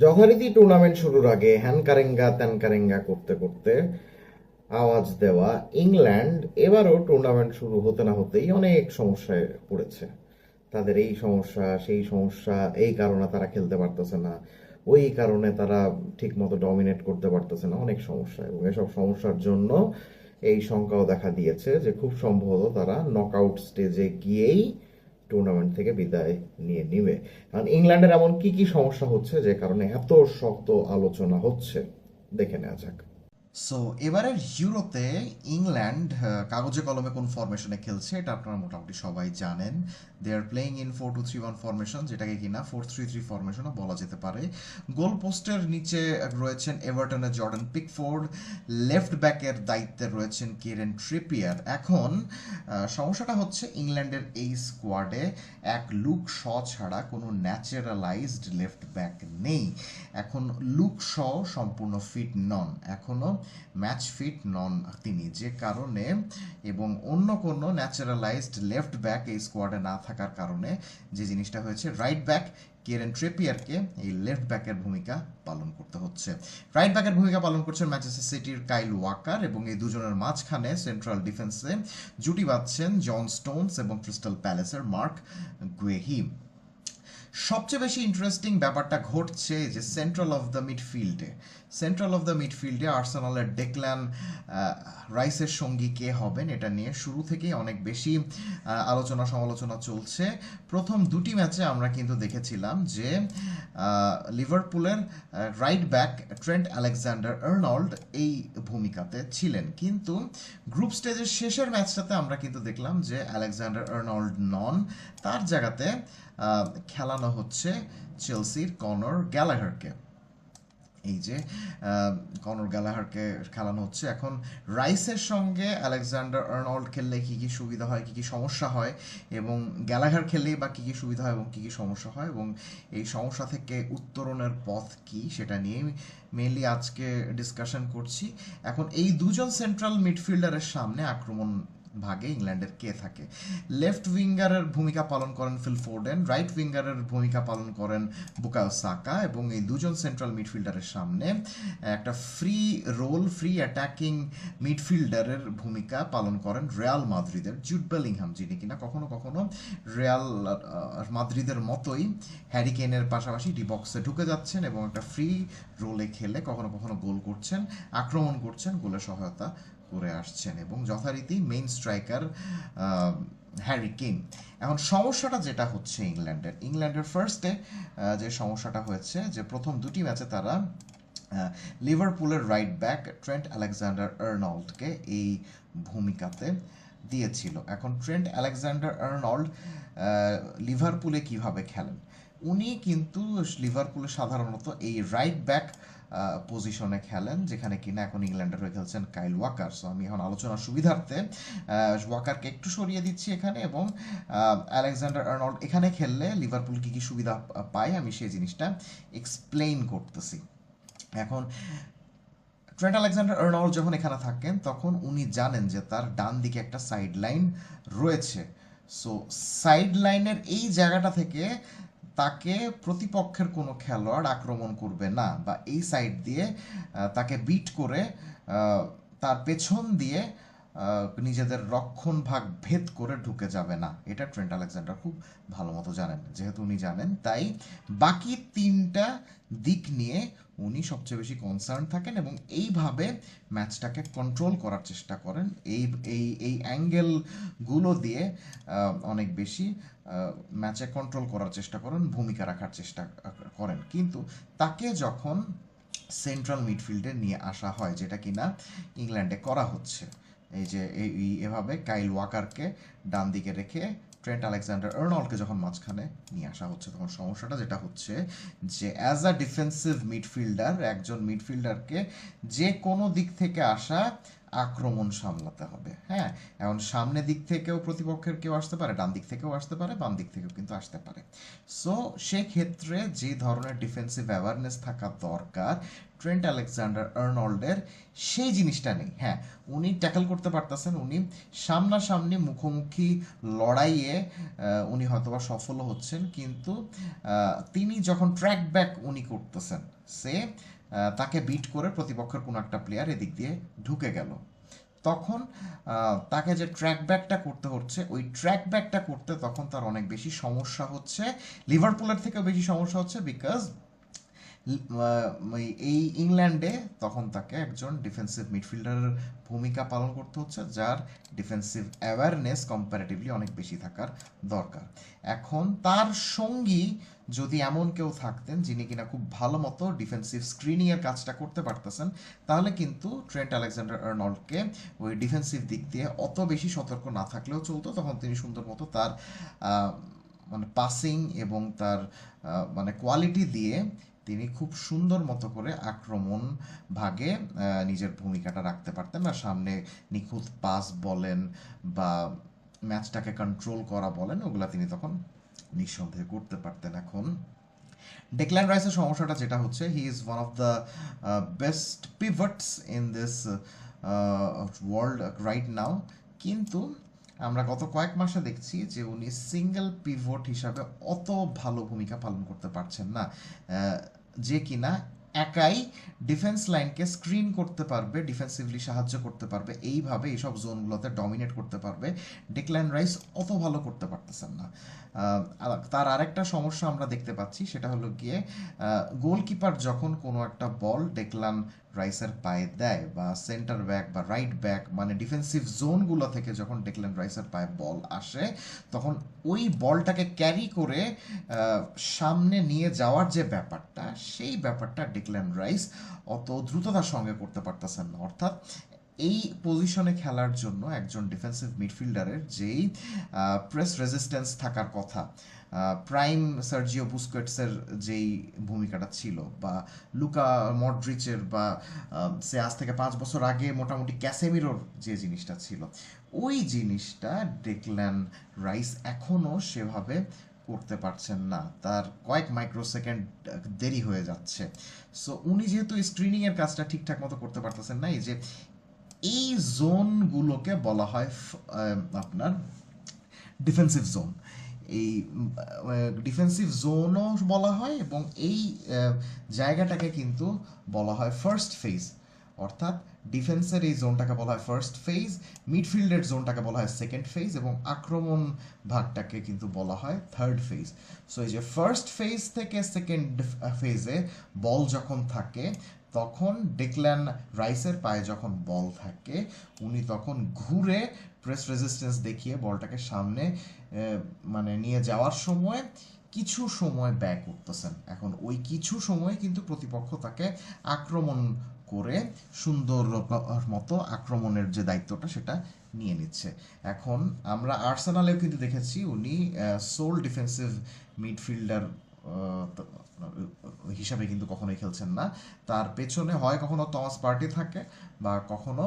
যথারীতি টুর্নামেন্ট শুরুর আগে হ্যানকারেঙ্গা ত্যানকারেঙ্গা করতে করতে আওয়াজ দেওয়া ইংল্যান্ড এবারও টুর্নামেন্ট শুরু হতে না হতেই অনেক সমস্যায় পড়েছে। তাদের এই সমস্যা, সেই সমস্যা, এই কারণে তারা খেলতে পারতেছে না। ওই কারণে তারা ঠিকমতো ডমিনেট করতে পারতেছে না, অনেক সমস্যা। এবং এসব সমস্যার জন্য এই শঙ্কাও দেখা দিয়েছে যে খুব সম্ভবত তারা নকআউট স্টেজে গিয়েই টুর্নামেন্ট থেকে বিদায় নিয়ে নিবে। কারণ ইংল্যান্ডের এমন কি কি সমস্যা হচ্ছে যে কারণে এত শক্ত আলোচনা হচ্ছে? দেখে নেওয়া যাক। সো এবারের ইউরোতে ইংল্যান্ড কাগজে কলমে কোন ফরমেশনে খেলছে, এটা আপনারা মোটামুটি সবাই জানেন। They are playing in four two three one formation যেটাকে কিনা ফোর থ্রি থ্রি ফরমেশনও বলা যেতে পারে। গোল পোস্টের নিচে রয়েছেন এভারটনের জর্ডান পিকফোর্ড লেফট ব্যাকের দায়িত্বে রয়েছেন কেরেন ট্রিপিয়ার এখন সমস্যাটা হচ্ছে ইংল্যান্ডের এই স্কোয়াডে এক লুক শ ছাড়া কোনো ন্যাচারালাইজড লেফট ব্যাক নেই। এখন লুক শ সম্পূর্ণ ফিট নন। এখনও ম্যাচ ফিট নন তিনি যে কারণে এবং অন্য কোনো ন্যাচারালাইজড লেফট ব্যাক এই স্কোয়াডে না থাকার কারণে যে জিনিসটা হয়েছে রাইট ব্যাক কেরেন ট্রেপিয়ারকে এই লেফট ব্যাকের ভূমিকা পালন করতে হচ্ছে। রাইট ব্যাকের ভূমিকা পালন করছেন ম্যানচেস্টার সিটির কাইল ওয়াকার এবং এই দুজনের মাঝখানে সেন্ট্রাল ডিফেন্সে জুটি বাঁধছেন জন স্টোনস এবং ক্রিস্টাল প্যালেসের মার্ক গুয়েহি সবচেয়ে বেশি ইন্টারেস্টিং ব্যাপারটা ঘটছে যে সেন্ট্রাল অফ দ্য মিডফিল্ডে সেন্ট্রাল অফ দ্য মিডফিল্ডে আর্সেনালের ডেকল্যান রাইসের সঙ্গী কে হবেন এটা নিয়ে শুরু থেকেই অনেক বেশি আলোচনা সমালোচনা চলছে। প্রথম দুটি ম্যাচে আমরা কিন্তু দেখেছিলাম যে লিভারপুলের right back Trent Alexander Arnold এই ভূমিকাতে ছিলেন। কিন্তু গ্রুপ স্টেজের শেষের ম্যাচটাতে আমরা কিন্তু দেখলাম যে আলেকজান্ডার আর্নল্ড নন। তার জায়গাতে খেলানো হচ্ছে চেলসির কনর গ্যালাহারকে এই যে কনর গ্যালাহারকে খেলানো হচ্ছে। এখন রাইসের সঙ্গে আলেকজান্ডার আর্নল্ড খেললে কি কি সুবিধা হয়, কি কি সমস্যা হয়? এবং গ্যালাহার খেললেই বা কি কি সুবিধা হয় এবং কি কি সমস্যা হয়? এবং এই সমস্যা থেকে উত্তরণের পথ কি সেটা নিয়ে মেনলি আজকে ডিসকাশন করছি। এখন এই দুজন সেন্ট্রাল মিডফিল্ডারের সামনে আক্রমণ ভাগে ইংল্যান্ডের কে থাকে? লেফট উইঙ্গারের ভূমিকা পালন করেন ফিল ফোর্ডেন রাইট উইঙ্গারের ভূমিকা পালন করেন বুকাও সাকা এবং এই দুজন সেন্ট্রাল মিডফিল্ডারের সামনে একটা ফ্রি রোল ফ্রি অ্যাটাকিং মিডফিল্ডারের ভূমিকা পালন করেন রিয়াল মাদ্রিদের জুট বেলিংহাম যিনি কিনা কখনো কখনো রিয়াল মাদ্রিদের মতোই হ্যারিকেনের পাশাপাশি ডি বক্সে ঢুকে যাচ্ছেন এবং একটা ফ্রি রোলে খেলে কখনো কখনো গোল করছেন, আক্রমণ করছেন গোলে সহায়তা করে আসছেন এবং যথারীতি মেইন স্ট্রাইকার হ্যারি কেন এখন সমস্যাটা যেটা হচ্ছে ইংল্যান্ডের ইংল্যান্ডের ফার্স্টে যে সমস্যাটা হয়েছে, যে প্রথম দুটি ম্যাচে তারা লিভারপুলের রাইট ব্যাক ট্রেন্ট আলেকজান্ডার আর্নল্ডকে এই ভূমিকাতে দিয়েছিল। এখন ট্রেন্ট আলেকজান্ডার আর্নল্ড লিভারপুলে কীভাবে খেলেন? উনি কিন্তু লিভারপুলে সাধারণত এই রাইট ব্যাক পজিশনে খেলেন, যেখানে কিনা এখন ইংল্যান্ডের হয়ে খেলছেন কাইল ওয়াকার। সো আমি এখন আলোচনার সুবিধার্থে ওয়াকারকে একটু সরিয়ে দিচ্ছি এখানে এবং আলেকজান্ডার আর্নল্ড এখানে খেললে লিভারপুল কি কি সুবিধা পায় আমি সেই জিনিসটা এক্সপ্লেইন করতেছি। এখন, ট্রেন্ট আলেকজান্ডার আর্নল্ড যখন এখানে থাকেন, তখন উনি জানেন যে তার ডান দিকে একটা সাইড লাইন রয়েছে। সো সাইড লাইনের এই জায়গাটা থেকে তাকে প্রতিপক্ষের কোনো খেলোয়াড় আক্রমণ করবে না বা এই সাইড দিয়ে তাকে বিট করে তার পেছন দিয়ে নিজেদের রক্ষণ ভাগ ভেদ করে ঢুকে যাবে না। এটা ট্রেন্ট আলেকজান্ডার খুব ভালো মতো জানেন, যেহেতু উনি জানেন। তাই বাকি তিনটা দিক নিয়ে উনি সবচেয়ে বেশি কনসার্ন থাকেন এবং এইভাবে ম্যাচটাকে কন্ট্রোল করার চেষ্টা করেন। এই এই এই অ্যাঙ্গেলগুলো দিয়ে অনেক বেশি ম্যাচে কন্ট্রোল করার চেষ্টা করেন, ভূমিকা রাখার চেষ্টা করেন। কিন্তু তাকে যখন সেন্ট্রাল মিডফিল্ডে নিয়ে আসা হয়, যেটা কিনা ইংল্যান্ডে করা হচ্ছে, এই যে, এই- এভাবে কাইল ওয়াকারকে ডান দিকে রেখে ট্রেন্ট আলেকজান্ডার আর্নল্ডকে যখন মাঝখানে নিয়ে আসা হচ্ছে, তখন সমস্যাটা যেটা হচ্ছে যে অ্যাজ আ ডিফেন্সিভ মিডফিল্ডার একজন মিডফিল্ডারকে যে কোনো দিক থেকে আসা আক্রমণ সামলাতে হবে। হ্যাঁ এখন সামনে দিক থেকেও প্রতিপক্ষের কেউ আসতে পারে, ডান দিক থেকেও আসতে পারে, বাম দিক থেকেও কিন্তু আসতে পারে। সো সেক্ষেত্রে যে ধরনের ডিফেন্সিভ অ্যাওয়ারনেস থাকা দরকার ট্রেন্ট আলেকজান্ডার আর্নল্ডের সেই জিনিসটা নেই। হ্যাঁ উনি ট্যাকল করতে পারতেছেন, উনি সামনাসামনি মুখোমুখি লড়াইয়ে উনি হয়তোবা সফল হচ্ছেন, কিন্তু তিনি যখন ট্র্যাক ব্যাক উনি করতেছেন, সে তাকে বিট করে প্রতিপক্ষের কোনো একটা প্লেয়ার এদিক দিয়ে ঢুকে গেল। তখন তাকে যে ট্র্যাক ব্যাকটা করতে হচ্ছে, ওই ট্র্যাক ব্যাকটা করতে তখন তার অনেক বেশি সমস্যা হচ্ছে। লিভারপুলের থেকেও বেশি সমস্যা হচ্ছে বিকজ এই ইংল্যান্ডে তখন তাকে একজন ডিফেন্সিভ মিডফিল্ডারের ভূমিকা পালন করতে হচ্ছে, যার ডিফেন্সিভ অ্যাওয়ারনেস কম্পারেটিভলি অনেক বেশি থাকার দরকার। এখন তার সঙ্গী যদি এমন কেউ থাকতেন, যিনি কিনা খুব ভালো মতো ডিফেন্সিভ স্ক্রিনিংয়ের কাজটা করতে পারতেছেন, তাহলে কিন্তু ট্রেন্ট আলেকজান্ডার আর্নল্ডকে ওই ডিফেন্সিভ দিক দিয়ে অত বেশি সতর্ক না থাকলেও চলতো। তখন তিনি সুন্দর মতো তার মানে পাসিং এবং তার মানে কোয়ালিটি দিয়ে তিনি খুব সুন্দর মতো করে আক্রমণ ভাগে নিজের ভূমিকাটা রাখতে পারতেন আর সামনে নিখুঁত পাস বলেন বা ম্যাচটাকে কন্ট্রোল করা বলেন, ওগুলা তিনি তখন নিঃসন্দেহে করতে পারতেন এখন। ডেক্ল্যান রাইসের সমস্যাটা যেটা হচ্ছে he is one of the best pivots in this world right now কিন্তু আমরা গত কয়েক মাসে দেখছি যে উনি সিঙ্গেল পিভট হিসাবে অত ভালো ভূমিকা পালন করতে পারছেন না। যে কিনা একাই ডিফেন্স লাইনকে স্ক্রিন করতে পারবে ডিফেন্সিভলি সাহায্য করতে পারবে, এইভাবে এইসব জোনগুলোতে ডমিনেট করতে পারবে। ডেক্ল্যান রাইস অত ভালো করতে পারতেছেন না। তার আরেকটা সমস্যা আমরা দেখতে পাচ্ছি, সেটা হলো গিয়ে গোলকিপার যখন কোনো একটা বল ডেকলান রাইসের পায়ে দেয় বা সেন্টার ব্যাক বা রাইট ব্যাক মানে ডিফেন্সিভ জোনগুলো থেকে যখন ডেকলেন রাইসার পায়ে বল আসে, তখন ওই বলটাকে ক্যারি করে সামনে নিয়ে যাওয়ার যে ব্যাপারটা, সেই ব্যাপারটা ডেকলেন রাইস অত দ্রুততার সঙ্গে করতে পারতেছেন না। অর্থাৎ এই পজিশনে খেলার জন্য একজন ডিফেন্সিভ মিডফিল্ডারের যেই প্রেস রেজিস্ট্যান্স থাকার কথা প্রাইম সার্জিও বুস্কেটসের যেই ভূমিকাটা ছিল বা লুকা মডরিচের বা সে আজ থেকে পাঁচ বছর আগে মোটামুটি ক্যাসেমিরোর যে জিনিসটা ছিল, ওই জিনিসটা ডেকল্যান রাইস এখনও সেভাবে করতে পারছেন না। তার কয়েক মাইক্রো সেকেন্ড দেরি হয়ে যাচ্ছে। সো উনি যেহেতু স্ক্রিনিংয়ের কাজটা ঠিকঠাক মতো করতে পারতেছেন না, এই যে এই জোনগুলোকে বলা হয় আপনার ডিফেন্সিভ জোন। এই ডিফেন্সিভ জোনও বলা হয় এবং এই জায়গাটাকে কিন্তু বলা হয় ফার্স্ট ফেজ। অর্থাৎ ডিফেন্সের এই জোনটাকে বলা হয় ফার্স্ট ফেজ, মিডফিল্ডের জোনটাকে বলা হয় সেকেন্ড ফেজ এবং আক্রমণ ভাগটাকে কিন্তু বলা হয় থার্ড ফেজ। সো এই যে ফার্স্ট ফেজ থেকে সেকেন্ড ফেজে বল যখন থাকে তখন ডেকল্যান রাইসের পায়ে যখন বল থাকে, উনি তখন ঘুরে প্রেস রেজিস্ট্যান্স দেখিয়ে বলটাকে সামনে মানে নিয়ে যাওয়ার সময় কিছু সময় ব্যয় করতেছেন। এখন ওই কিছু সময় কিন্তু প্রতিপক্ষ তাকে আক্রমণ করে সুন্দর মতো আক্রমণের যে দায়িত্বটা সেটা নিয়ে নিচ্ছে। এখন আমরা আর্সেনালেও কিন্তু দেখেছি উনি সোল ডিফেন্সিভ মিডফিল্ডার হিসাবে কিন্তু কখনোই খেলছেন না। তার পেছনে হয় কখনো টমাস পার্টি থাকে বা কখনো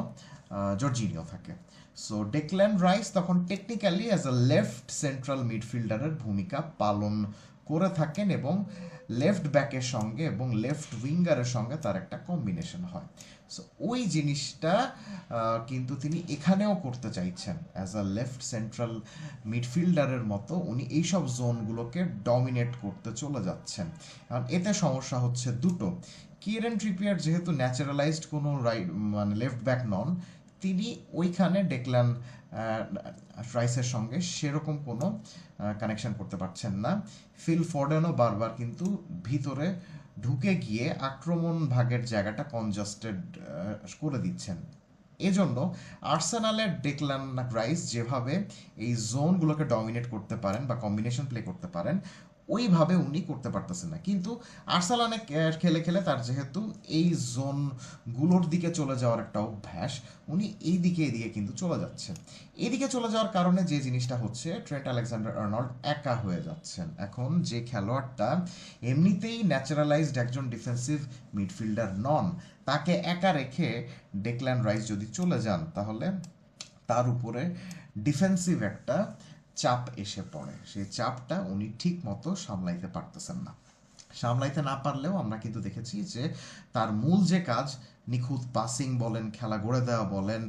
জর্জিনিও থাকে। সো ডেকল্যান্ড রাইস তখন technically as a left central মিডফিল্ডারের ভূমিকা পালন করে থাকেন এবং লেফট ব্যাকের সঙ্গে এবং লেফট উইঙ্গারের সঙ্গে তার একটা কম্বিনেশন হয়। সো ওই জিনিসটা কিন্তু তিনি এখানেও করতে চাইছেন। অ্যাজ আ লেফট সেন্ট্রাল মিডফিল্ডারের মতো উনি এইসব জোনগুলোকে ডমিনেট করতে চলে যাচ্ছেন। কারণ এতে সমস্যা হচ্ছে দুটো। কিরেন ট্রিপিয়ার যেহেতু ন্যাচারালাইজড কোনো রাইট মানে লেফট ব্যাক নন তিনি ওইখানে ডেকলান রাইসের সঙ্গে সেরকম কোনো কানেকশন করতে পারছেন না। ফিল ফর্ডেনও বারবার কিন্তু ভিতরে ঢুকে গিয়ে আক্রমণ ভাগের জায়গাটা কনজাস্টেড করে দিচ্ছেন। এজন্য আর্সেনালের ডেকলান রাইস যেভাবে এই জোনগুলোকে ডমিনেট করতে পারেন বা কম্বিনেশন প্লে করতে পারেন ওইভাবে উনি করতে পারতেছেন না। কিন্তু আর্সেনালে কে- খেলে খেলে তার যেহেতু এই জোনগুলোর দিকে চলে যাওয়ার একটা অভ্যাস, উনি এই দিকে এদিকে কিন্তু চলে যাচ্ছেন। এদিকে চলে যাওয়ার কারণে যে জিনিসটা হচ্ছে, ট্রেন্ট আলেকজান্ডার আর্নল্ড একা হয়ে যাচ্ছেন। এখন যে খেলোয়াড়টা এমনিতেই ন্যাচারালাইজড একজন ডিফেন্সিভ মিডফিল্ডার নন, তাকে একা রেখে ডেকল্যান রাইস যদি চলে যান, তাহলে তার উপরে ডিফেন্সিভ একটা চাপ এসে পড়ে। সেই চাপটা উনি ঠিক মতো সামলাইতে পারতেছেন না। সামলাইতে না পারলেও আমরা কিন্তু দেখেছি যে তার মূল যে কাজ, নিখুঁত পাসিং বলেন, খেলা গড়ে দেওয়া বলেন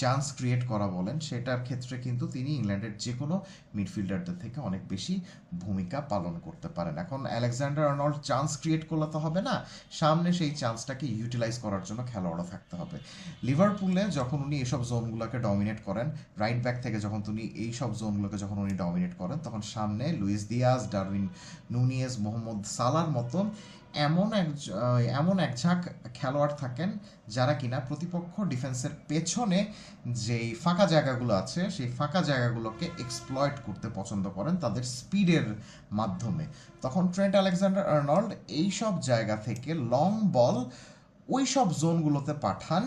চান্স ক্রিয়েট করা বলেন, সেটার ক্ষেত্রে কিন্তু তিনি ইংল্যান্ডের যে কোনো মিডফিল্ডারদের থেকে অনেক বেশি ভূমিকা পালন করতে পারেন। এখন আলেকজান্ডার আর্নল্ড চান্স ক্রিয়েট করলে তো হবে না, সামনে সেই চান্সটাকে ইউটিলাইজ করার জন্য খেলোয়াড়ও থাকতে হবে। লিভারপুলে যখন উনি এসব জোনগুলোকে ডমিনেট করেন রাইট ব্যাক থেকে যখন তিনি এই সব জোনগুলোকে যখন উনি ডমিনেট করেন, তখন সামনে Luis Diaz Darwin Nunez Mohamed সালার মতো এমন এক এমন এক ঝাঁক খেলোয়াড় থাকেন যারা কিনা প্রতিপক্ষ ডিফেন্সের পেছনে যেই ফাঁকা জায়গাগুলো আছে, সেই ফাঁকা জায়গাগুলোকে এক্সপ্লয়েট করতে পছন্দ করেন তাদের স্পিডের মাধ্যমে। তখন ট্রেন্ট আলেকজান্ডার আর্নল্ড এই সব জায়গা থেকে লং বল ওই সব জোনগুলোতে পাঠান,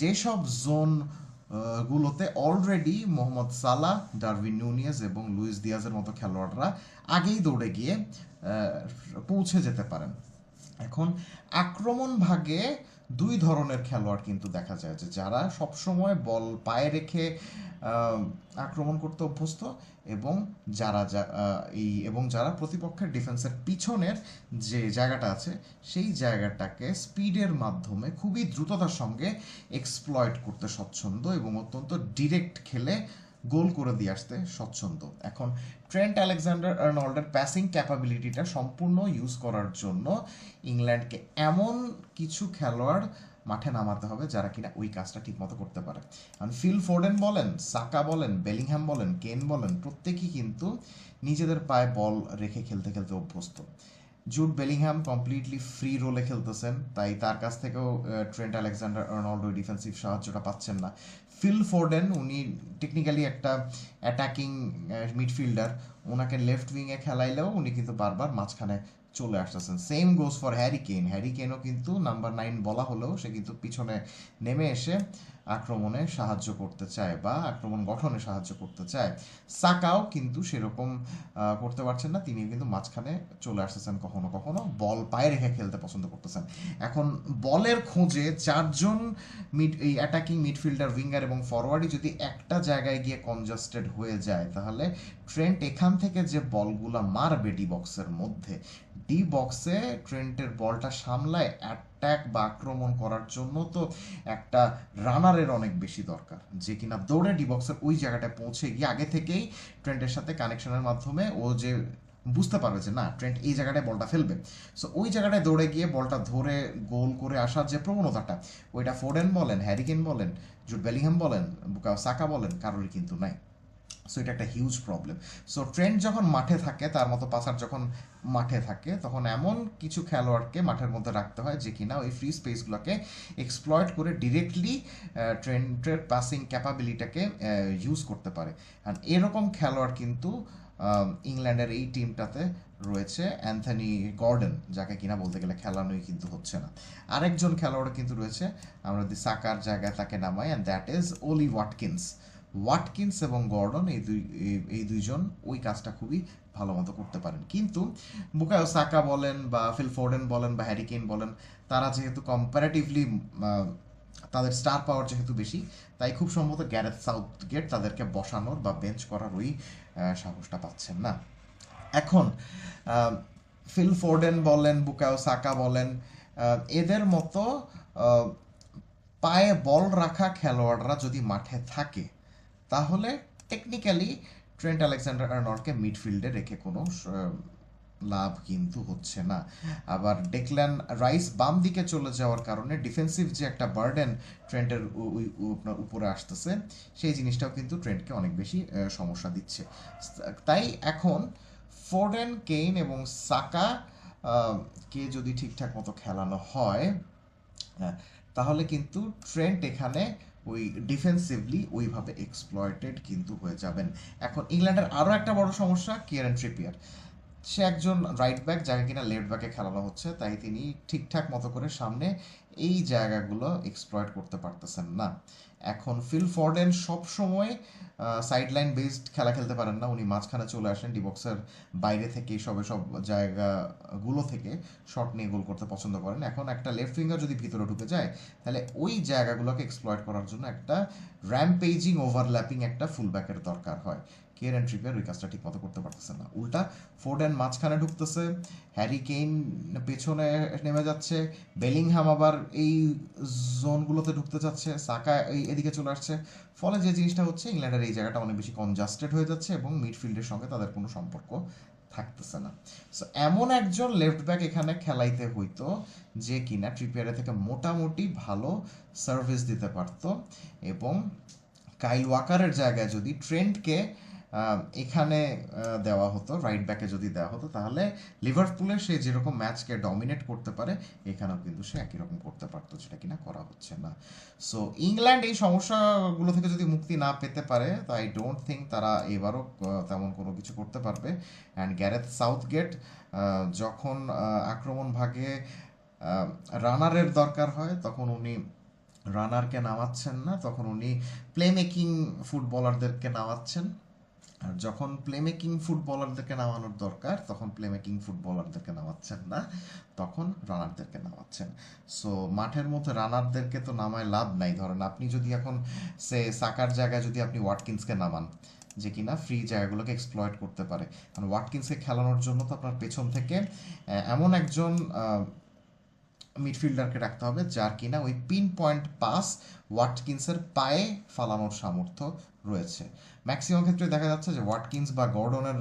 যেসব জোন গুলোতে already Mohamed Salah Darwin Nunez এবং লুইস দিয়াজের মতো খেলোয়াড়রা আগেই দৌড়ে গিয়ে পৌঁছে যেতে পারেন। এখন আক্রমণ ভাগে দুই ধরনের খেলোয়াড় কিন্তু দেখা যায় যে যারা সবসময় বল পায়ে রেখে আক্রমণ করতে অভ্যস্ত এবং যারা এই এবং যারা প্রতিপক্ষের ডিফেন্সের পিছনের যে জায়গাটা আছে সেই জায়গাটাকে স্পিডের মাধ্যমে খুবই দ্রুততার সঙ্গে এক্সপ্লয়েট করতে স্বচ্ছন্দ এবং অত্যন্ত ডিরেক্ট খেলে গোল করে দিয়ে আসতে স্বচ্ছন্দ। এখন ট্রেন্ট আলেকজান্ডার আর্নল্ডের প্যাসিং ক্যাপাবিলিটিটা সম্পূর্ণ ইউজ করার জন্য ইংল্যান্ডকে এমন কিছু খেলোয়াড় মাঠে নামাতে হবে যারা কিনা ওই কাজটা ঠিকমতো করতে পারে। কারণ ফিল ফোর্ডেন বলেন, সাকা বলেন বেলিংহ্যাম বলেন, কেন বলেন, প্রত্যেকেই কিন্তু নিজেদের পায়ে বল রেখে খেলতে খেলতে অভ্যস্ত। জুড বেলিংহ্যাম কমপ্লিটলি ফ্রি রোলে খেলতেছেন, তাই তার কাছ থেকেও ট্রেন্ট আলেকজান্ডার আর্নল্ড ওই ডিফেন্সিভ সাহায্যটা পাচ্ছেন না। ফিল ফোর্ডেন উনি টেকনিক্যালি একটা অ্যাটাকিং মিডফিল্ডার ওনাকে লেফট উইংয়ে খেলাইলেও উনি কিন্তু বারবার মাঝখানে চলে আসতেছেন। Same goes for Harry Kane Harry কেনও কিন্তু নাম্বার নাইন বলা হলেও সে কিন্তু পিছনে নেমে এসে আক্রমণে সাহায্য করতে চায় বা আক্রমণ গঠনে সাহায্য করতে চায়। সাকাও কিন্তু সেরকম করতে পারছেন না। তিনি কিন্তু মাঝখানে চলে আসতেছেন কখনো কখনো। বল পায়ে রেখে খেলতে পছন্দ করতেছেন। এখন বলের খোঁজে চারজন মিড, এই অ্যাটাকিং মিডফিল্ডার উইঙ্গার এবং ফরওয়ার্ডই যদি একটা জায়গায় গিয়ে কনজাস্টেড হয়ে যায়, তাহলে ট্রেন্ট এখান থেকে যে বলগুলা মারবে ডি বক্সের মধ্যে ডি বক্সে ট্রেন্টের বলটা সামলায় অ্যাটাক বা আক্রমণ করার জন্য তো একটা রানারের অনেক বেশি দরকার। যে কিনা দৌড়ে ডি বক্সের ওই জায়গাটায় পৌঁছে গিয়ে আগে থেকেই ট্রেন্টের সাথে কানেকশনের মাধ্যমে ও যে বুঝতে পারবে যে না ট্রেন্ট এই জায়গাটায় বলটা ফেলবে। সো ওই জায়গাটায় দৌড়ে গিয়ে বলটা ধরে গোল করে আসার যে প্রবণতাটা, ওইটা ফোর্ডেন বলেন হ্যারিকেন বলেন জুট বেলিংহাম বলেন বুকা সাকা বলেন, কারোরই কিন্তু নাই। সো এটা একটা হিউজ প্রবলেম সো ট্রেন্ড যখন মাঠে থাকে, তার মতো পাসার যখন মাঠে থাকে, তখন এমন কিছু খেলোয়াড়কে মাঠের মধ্যে রাখতে হয় যে কিনা ওই ফ্রি স্পেসগুলোকে এক্সপ্লয়েট করে ডিরেক্টলি ট্রেন্ডের পাসিং ক্যাপাবিলিটাকে ইউজ করতে পারে। আর এরকম খেলোয়াড় কিন্তু ইংল্যান্ডের এই টিমটাতে রয়েছে অ্যান্থনি গর্ডন, যাকে কিনা বলতে গেলে খেলানোই কিন্তু হচ্ছে না। আরেকজন খেলোয়াড় কিন্তু রয়েছে, আমরা যদি সাকার জায়গায় তাকে নামাই and that is Ollie Watkins Watkins এবং গর্ডন এই দুই, এই- দুইজন ওই কাজটা খুবই ভালো মতো করতে পারেন। কিন্তু বুকায়ো সাকা বলেন বা ফিল ফোর্ডেন বলেন বা হ্যারিকেন বলেন, তারা যেহেতু কম্পারেটিভলি তাদের স্টার পাওয়ার যেহেতু বেশি, তাই খুব সম্ভবত গ্যারেথ সাউথ গেট তাদেরকে বসানোর বা বেঞ্চ করার ওই সাহসটা পাচ্ছেন না। এখন ফিল ফোর্ডেন বলেন বুকায়ো সাকা বলেন এদের মতো পায়ে বল রাখা খেলোয়াড়রা যদি মাঠে থাকে তাহলে টেকনিক্যালি ট্রেন্ট আলেকজান্ডার আর্নল্ডকে মিডফিল্ডে রেখে কোনো লাভ কিন্তু হচ্ছে না। আবার ডেকল্যান রাইস বাম দিকে চলে যাওয়ার কারণে ডিফেন্সিভ যে একটা বার্ডেন আপনার উপরে আসতেছে সেই জিনিসটাও কিন্তু ট্রেন্টকে অনেক বেশি সমস্যা দিচ্ছে। তাই এখন ফোর্ডেন কেইন এবং সাকা কে যদি ঠিকঠাক মতো খেলানো হয় হ্যাঁ, তাহলে কিন্তু ট্রেন্ট এখানে ওই ডিফেন্সিভলি ওইভাবে এক্সপ্লয়েটেড কিন্তু হয়ে যাবেন। এখন ইংল্যান্ডের আরও একটা বড় সমস্যা কিয়ারেন ট্রিপিয়ার। সে একজন রাইট ব্যাক যাকে কিনা লেফট ব্যাকে খেলানো হচ্ছে, তাই তিনি ঠিকঠাক মতো করে সামনে এই জায়গাগুলো এক্সপ্লয়েট করতে পারতেছেন না। এখন ফিল ফর্ডেন সব সময় সাইড লাইন বেসড খেলা খেলতে পারেন না। উনি মাঝখানে চলে আসেন ডিবক্সের বাইরে থেকে সব সব জায়গাগুলো থেকে শট নিয়ে গোল করতে পছন্দ করেন। এখন একটা লেফট উইঙ্গার যদি ভিতরে ঢুকে যায়, তাহলে ওই জায়গাগুলোকে এক্সপ্লয়েট করার জন্য একটা র্যাম্পেজিং ওভারল্যাপিং একটা ফুলব্যাকের দরকার হয়। কেয়ার ট্রিপের ওই কাজটা ঠিক মতো করতে পারতেছে না। উল্টা ফোর্ডেন মাঝখানে ঢুকতেছে, হ্যারি কেইন পেছনে নেমে যাচ্ছে, বেলিংহাম আবার এই জোনগুলোতে ঢুকতে যাচ্ছে সাকা এই এদিকে চলে আসছে। ফলে যে জিনিসটা হচ্ছে, ইংল্যান্ডের এই জায়গাটা অনেক বেশি কনজাস্টেড হয়ে যাচ্ছে এবং মিডফিল্ডের সঙ্গে তাদের কোনো সম্পর্ক থাকতেছে না। সো এমন একজন লেফট ব্যাক এখানে খেলাইতে হইতো যে কিনা ট্রিপিয়ারে থেকে মোটামুটি ভালো সার্ভিস দিতে পারতো এবং কাইল ওয়াকারের জায়গায় যদি ট্রেন্ডকে এখানে দেওয়া হতো রাইট ব্যাকে যদি দেওয়া হতো, তাহলে লিভারপুলে সে যেরকম ম্যাচকে ডমিনেট করতে পারে, এখানেও কিন্তু সে একই রকম করতে পারতো, যেটা কিনা করা হচ্ছে না। সো ইংল্যান্ড এই সমস্যাগুলো থেকে যদি মুক্তি না পেতে পারে, তো আই ডোন্ট থিঙ্ক তারা এবারও তেমন কোনো কিছু করতে পারবে। অ্যান্ড গ্যারেথ সাউথগেট যখন আক্রমণ ভাগে রানারের দরকার হয়, তখন উনি রানারকে নামাচ্ছেন না, তখন উনি প্লে মেকিং ফুটবলারদেরকে নামাচ্ছেন। আর যখন প্লে মেকিং ফুটবলারদেরকে নামানোর দরকার, তখন প্লে মেকিং ফুটবলারদেরকে নামাচ্ছেন না, তখন রানারদেরকে নামাচ্ছেন। সো মাঠের মধ্যে রানারদেরকে তো নামায় লাভ নাই। ধরেন আপনি যদি এখন, সে সাকার জায়গায় যদি আপনি ওয়াটকিন্সকে নামান, যে কিনা ফ্রি জায়গাগুলোকে এক্সপ্লয়েট করতে পারে। কারণ ওয়াটকিন্সকে খেলানোর জন্য তো আপনার পেছন থেকে এমন একজন মিডফিল্ডারকে রাখতে হবে, যার কিনা ওই পিন পয়েন্ট পাস ওয়াটকিন্সের পায়ে ফালানোর সামর্থ্য রয়েছে। ম্যাক্সিমাম ক্ষেত্রে দেখা যাচ্ছে যে ওয়াটকিন্স বা গর্ডনের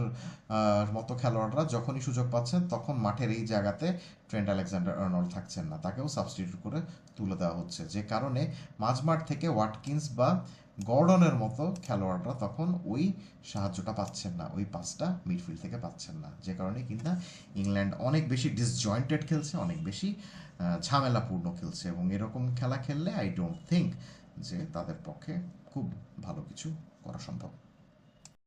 মতো খেলোয়াড়রা যখনই সুযোগ পাচ্ছেন তখন মাঠের এই জায়গাতে ট্রেন্ট আলেকজান্ডার আর্নল্ড থাকছেন না। তাকেও সাবস্টিটিউট করে তুলে দেওয়া হচ্ছে। যে কারণে মাঝমাঠ থেকে ওয়াটকিন্স বা গর্ডনের মতো খেলোয়াড়রা তখন ওই সাহায্যটা পাচ্ছেন না, ওই পাসটা মিডফিল্ড থেকে পাচ্ছেন না। যে কারণে কিন্তু ইংল্যান্ড অনেক বেশি ডিসজয়েন্টেড খেলছে, অনেক বেশি ঝামেলাপূর্ণ খেলছে এবং এরকম খেলা খেললে আই ডোন্ট থিঙ্ক যে তাদের পক্ষে খুব ভালো কিছু করা সম্ভব।